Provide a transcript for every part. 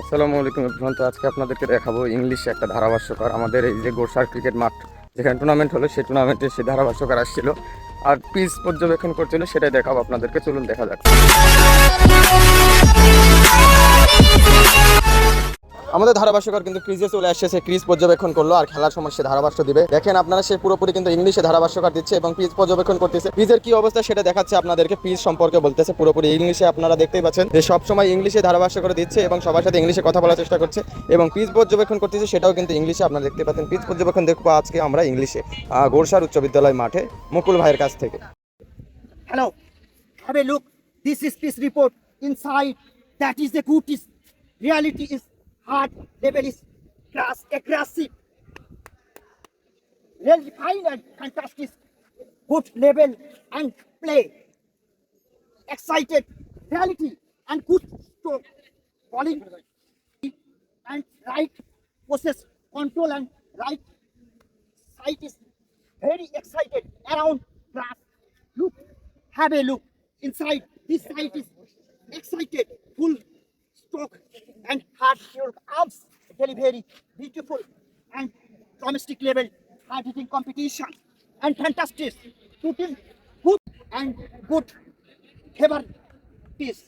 আসসালামু আলাইকুম এভরিওয়ান। তো আজকে আপনাদেরকে দেখাবো ইংলিশে একটা ধারাভাষ্যকার। আমাদের এই যে গোর্সার ক্রিকেট মাঠ, যেখানে টুর্নামেন্ট হলো, সেই টুর্নামেন্টে সে ধারাভাষ্যকার আসছিল। আর পিচ পর্যবেক্ষণ করছিল সেটাই দেখাবো আপনাদেরকে। চলুন দেখা যাক। আমাদের ধারাভাষ্যকার কিন্তু ক্রিজে চলে আসছে সে ক্রিজ পর্যবেক্ষণ করল আর খেলার সময় সে ধারাভাষ্য দিবে দেখেন আপনারা সে পুরোপুরি কিন্তু ইংলিশে ধারাভাষ্যকার দিচ্ছে এবং পিচ পর্যবেক্ষণ করতেছে পিচের কি অবস্থা সেটা দেখাচ্ছে আপনাদেরকে পিচ সম্পর্কে বলতেছে পুরোপুরি ইংলিশে আপনারা দেখতেই পাচ্ছেন যে সব সময় ইংলিশে ধারাভাষ্য করে দিচ্ছে এবং সবার সাথে ইংলিশে কথা বলার চেষ্টা করছে এবং পিচ পর্যবেক্ষণ করতেছে সেটাও কিন্তু ইংলিশে আপনারা দেখতে পাচ্ছেন পিচ পর্যবেক্ষণ দেখব আজকে আমরা ইংলিশে গোরসার উচ্চ বিদ্যালয় মাঠে মুকুল ভাইয়ের কাছ থেকে hello have a look. This is peace report. Inside, that is the good is reality is hard level is class aggressive. Well defined and fantastic. Good level and play. Excited reality and good stroke. Bowling and right process control and right side is very excited around class. Look, have a look inside. This side is excited, hard your arms. Very, very beautiful and domestic level hard hitting competition and fantastic. Shooting good and good favor piece.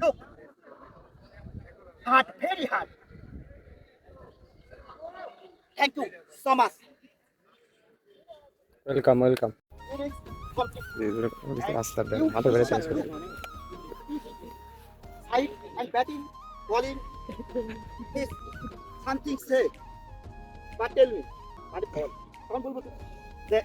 Look, hard, very hard. Thank you so much. Change করে Side and batting, bowling is something said. But tell me, what তখন বলব যে